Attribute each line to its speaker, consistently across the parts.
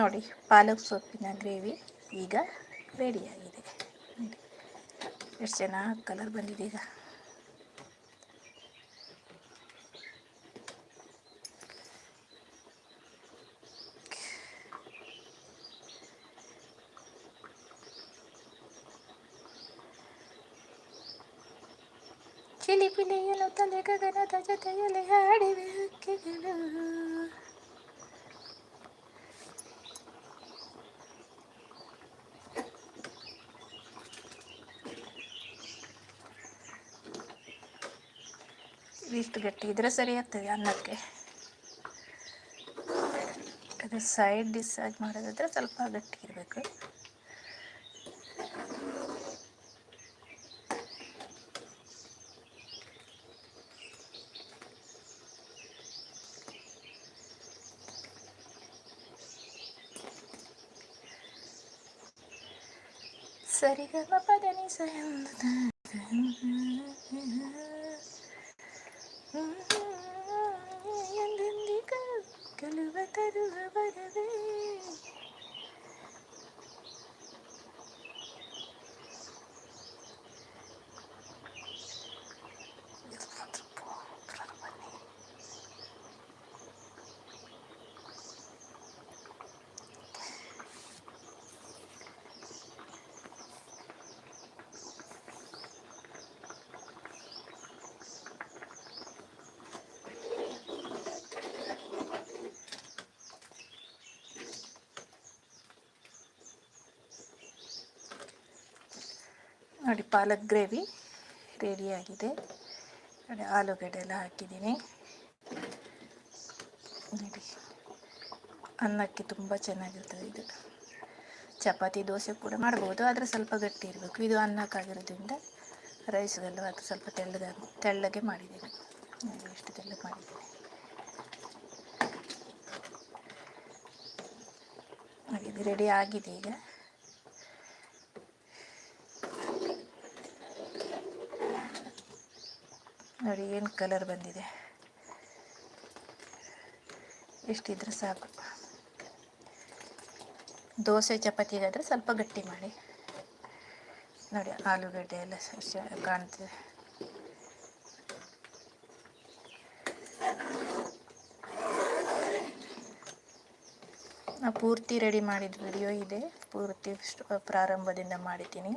Speaker 1: ನೋಡಿ, ಪಾಲಕ್ ಸೊಪ್ಪಿನ ಗ್ರೇವಿ ಈಗ ರೆಡಿಯಾಗಿದೆ. ಎಷ್ಟು ಚೆನ್ನಾಗಿ ಕಲರ್ ಬಂದಿದೆ ಈಗ? ಚಿಲಿ ಎಲ್ಲ ತಲೆ ಗಗನದ ಜೊತೆಯಲ್ಲಿ ಹಾಡಿವೆ ಹಕ್ಕಿಗಳು. ಇಷ್ಟು ಗಟ್ಟಿ ಇದ್ರೆ ಸರಿ ಆಗ್ತದೆ ಅನ್ನಕ್ಕೆ. ಅದು ಸೈಡ್ ಡಿಸ್ ಆಗಿ ಮಾಡೋದಾದ್ರೆ ಸ್ವಲ್ಪ ಗಟ್ಟಿ ಇರಬೇಕು. ಸರಿಗಮ ಪದನಿ ಸಯಂದ கருக வருவேன் ನೋಡಿ, ಪಾಲಕ್ ಗ್ರೇವಿ ರೆಡಿಯಾಗಿದೆ ನೋಡಿ, ಆಲೂಗಡ್ಡೆ ಎಲ್ಲ ಹಾಕಿದ್ದೀನಿ. ನೋಡಿ, ಅನ್ನಕ್ಕೆ ತುಂಬ ಚೆನ್ನಾಗಿರ್ತದೆ ಇದು. ಚಪಾತಿ, ದೋಸೆ ಕೂಡ ಮಾಡ್ಬೋದು, ಆದರೆ ಸ್ವಲ್ಪ ಗಟ್ಟಿ ಇರಬೇಕು. ಇದು ಅನ್ನಕ್ಕಾಗಿರೋದ್ರಿಂದ ರೈಸ್ಗೆಲ್ಲ ಅದು ಸ್ವಲ್ಪ ತೆಳ್ಳಗೆ ತೆಳ್ಳಗೆ ಮಾಡಿದ್ದೀನಿ. ನೋಡಿ, ಎಷ್ಟು ತೆಳ್ಳಗೆ ಮಾಡಿದ್ದೀನಿ. ಇದು ರೆಡಿ ಆಗಿದೆ ಈಗ. ನೋಡಿ, ಏನು ಕಲರ್ ಬಂದಿದೆ. ಎಷ್ಟಿದ್ರೆ ಸಾಕು. ದೋಸೆ ಚಪಾತಿಗಾದರೆ ಸ್ವಲ್ಪ ಗಟ್ಟಿ ಮಾಡಿ. ನೋಡಿ, ಆಲೂಗಡ್ಡೆ ಎಲ್ಲ ಕಾಣ್ತದೆ. ಪೂರ್ತಿ ರೆಡಿ ಮಾಡಿದ ವಿಡಿಯೋ ಇದೆ. ಪೂರ್ತಿ ಪ್ರಾರಂಭದಿಂದ ಮಾಡಿದ್ದೀನಿ.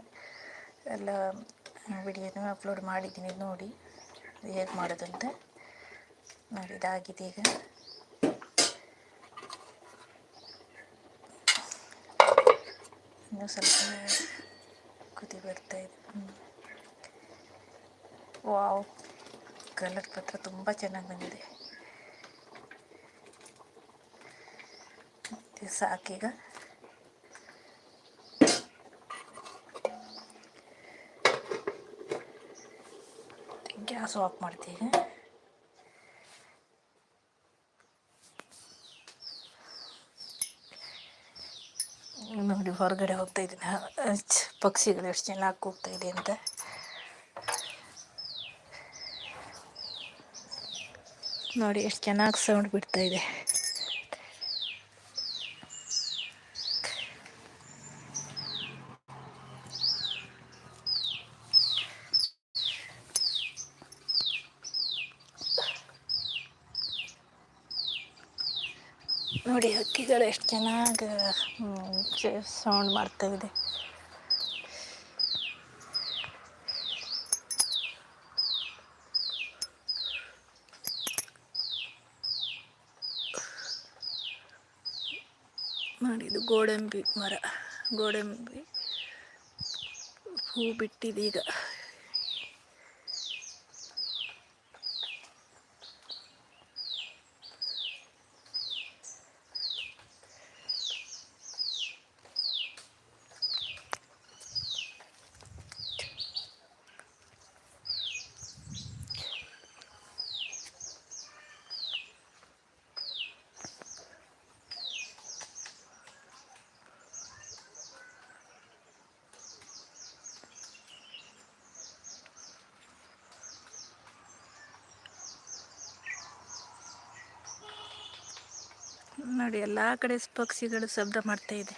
Speaker 1: ಎಲ್ಲ ವಿಡಿಯೋನು ಅಪ್ಲೋಡ್ ಮಾಡಿದ್ದೀನಿ ನೋಡಿ. ಹೇಗೆ ಮಾಡೋದಂತ ನೋಡಿ, ಇದಾಗಿದೆ ಈಗ. ಇನ್ನೂ ಸ್ವಲ್ಪ ಕುದಿ ಇದೆ. ವಾವ್, ಕಲರ್ ಪತ್ರ ತುಂಬ ಚೆನ್ನಾಗಿ ಬಂದಿದೆ. ಸಾಕೀಗ. ಗ್ಯಾಸ್ ಆಫ್ ಮಾಡ್ತೀವಿ. ನೋಡಿ ಹೊರಗಡೆ ಹೋಗ್ತಾ ಇದ್ದೀನಿ. ಪಕ್ಷಿಗಳು ಎಷ್ಟು ಚೆನ್ನಾಗಿ ಕೂಗ್ತಾ ಇದೆ ಅಂತ. ನೋಡಿ ಎಷ್ಟು ಚೆನ್ನಾಗಿ ಸೌಂಡ್ ಬಿಡ್ತಾ ಇದೆ. ನೋಡಿ ಹಕ್ಕಿಗಳು ಎಷ್ಟು ಚೆನ್ನಾಗಿ ಸೌಂಡ್ ಮಾಡ್ತಾ ಇದೆ. ಮಾಡಿದ್ದು ಗೋಡಂಬಿ ಮರ. ಗೋಡಂಬಿ ಹೂ ಬಿಟ್ಟಿದೆ ಈಗ. ನೋಡಿ ಎಲ್ಲ ಕಡೆ ಪಕ್ಷಿಗಳು ಶಬ್ದ ಮಾಡ್ತಾ ಇದೆ.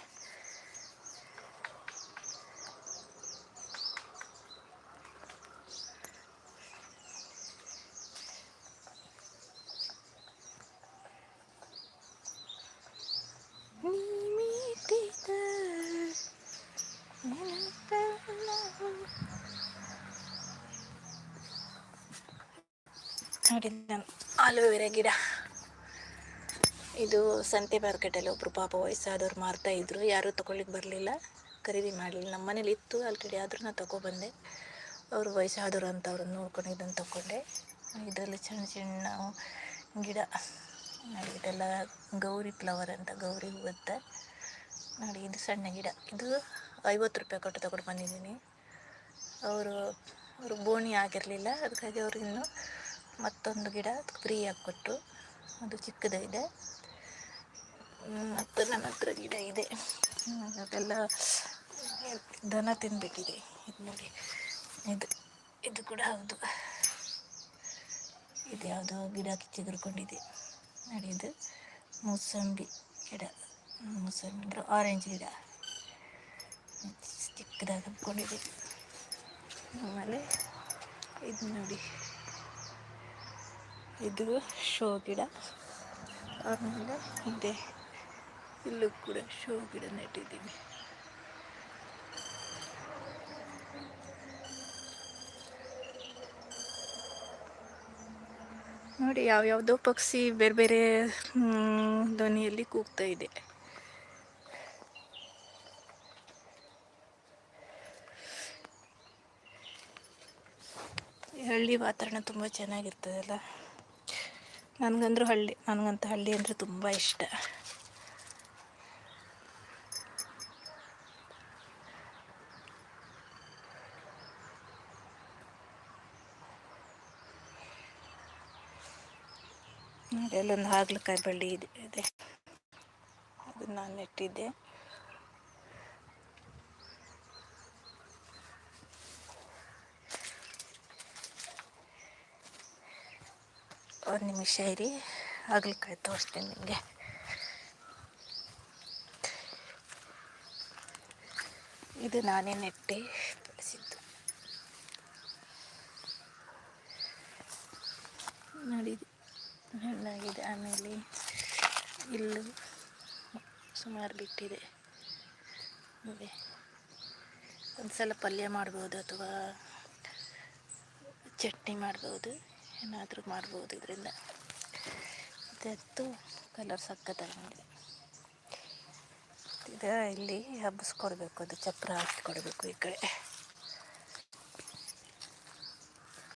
Speaker 1: ನೋಡಿ ನಾನು ಆಲೋವೆರಾ ಗಿಡ. ಇದು ಸಂತೆ ಮಾರ್ಕೆಟಲ್ಲಿ ಒಬ್ಬರು ಪಾಪ ವಯಸ್ಸಾದವ್ರು ಮಾರ್ತಾ ಇದ್ರು, ಯಾರೂ ತೊಗೊಳ್ಳಿಕ್ಕೆ ಬರಲಿಲ್ಲ. ಖರೀದಿ ಮಾಡಲಿಲ್ಲ. ನಮ್ಮ ಮನೇಲಿ ಇತ್ತು ಆಲ್ರೆಡಿ ಆದರೂ ನಾನು ತೊಗೊಬಂದೆ. ಅವರು ವಯಸ್ಸಾದವರು ಅಂತ ಅವ್ರನ್ನ ನೋಡ್ಕೊಂಡು ಇದನ್ನು ತೊಗೊಂಡೆ. ಇದರಲ್ಲಿ ಸಣ್ಣ ಸಣ್ಣ ಗಿಡ ಇದೆಲ್ಲ ಗೌರಿ ಫ್ಲವರ್ ಅಂತ, ಗೌರಿ ಹೂವತ್ತ ನೋಡಿ ಇದು ಸಣ್ಣ ಗಿಡ. ಇದು ಐವತ್ತು ರೂಪಾಯಿ ಕೊಟ್ಟು ತಗೊಂಡು ಬಂದಿದ್ದೀನಿ. ಅವರು ಅವರು ಬೋಣಿ ಆಗಿರಲಿಲ್ಲ. ಅದಕ್ಕಾಗಿ ಅವರು ಇನ್ನು ಮತ್ತೊಂದು ಗಿಡ ಫ್ರೀಯಾಗಿ ಕೊಟ್ಟರು. ಅದು ಚಿಕ್ಕದಿದೆ ಮತ್ತು ನನ್ನ ಹತ್ರ ಗಿಡ ಇದೆ. ಅದೆಲ್ಲ ದನ ತಿನ್ಬೇಕಿದೆ. ಇದು ನೋಡಿ. ಇದು ಇದು ಕೂಡ ಹೌದು. ಇದು ಯಾವುದೋ ಗಿಡ ಚಿಗುರ್ಕೊಂಡಿದೆ ನೋಡಿ ಇದು ಮೂಸಂಬಿ ಗಿಡ. ಮೂಸಂಬಿ ಅಂದರೆ ಆರೆಂಜ್ ಗಿಡ. ಚಿಕ್ಕದಾಗಿ ಹಬ್ಕೊಂಡಿದೆ ಆಮೇಲೆ ಇದು ನೋಡಿ. ಇದು ಶೋ ಗಿಡ. ಆಮೇಲೆ ಇದೆ. ಇಲ್ಲೂ ಕೂಡ ಶೋ ಗಿಡ ನೆಟ್ಟಿದ್ದೀನಿ ನೋಡಿ ಯಾವ್ಯಾವುದೋ ಪಕ್ಷಿ ಬೇರೆ ಬೇರೆ ಧ್ವನಿಯಲ್ಲಿ ಕೂಗ್ತಾ ಇದೆ. ಹಳ್ಳಿ ವಾತಾವರಣ ತುಂಬ ಚೆನ್ನಾಗಿರ್ತದಲ್ಲ? ನನಗಂದ್ರೂ ಹಳ್ಳಿ ನನಗಂತ ಹಳ್ಳಿ ಅಂದರೆ ತುಂಬ ಇಷ್ಟ. ಅಲ್ಲೊಂದು ಹಾಗಲಕಾಯಿ ಬಳ್ಳಿ ಇದೆ ಇದೆ. ನಾನು ನೆಟ್ಟಿದ್ದೆ. ಒಂದು ನಿಮಿಷ ಇರಿ, ಹಾಗಲಕಾಯಿ ತೋರಿಸ್ತೀನಿ ನಿಮಗೆ. ಇದು ನಾನೇ ನೆಟ್ಟೆ ಬೆಳೆಸಿದ್ದು. ನೋಡಿ ಹಣ್ಣಾಗಿದೆ, ಆಮೇಲೆ ಇಲ್ಲೂ ಸುಮಾರು ಬಿಟ್ಟಿದೆ. ನೋಡಿ ಒಂದು ಸಲ ಪಲ್ಯ ಮಾಡ್ಬೋದು ಅಥವಾ ಚಟ್ನಿ ಮಾಡ್ಬೋದು. ಏನಾದರೂ ಮಾಡ್ಬೋದು ಇದರಿಂದ. ಇದತ್ತು ಕಲರ್ ಸಕ್ಕತ್ತಾಗಿದೆ ಇದು ಇಲ್ಲಿ ಹಬ್ಬಿಸ್ಕೊಡ್ಬೇಕು, ಅದು ಚಪ್ಪರ ಹಾಕಿ ಕೊಡಬೇಕು ಈ ಕಡೆ.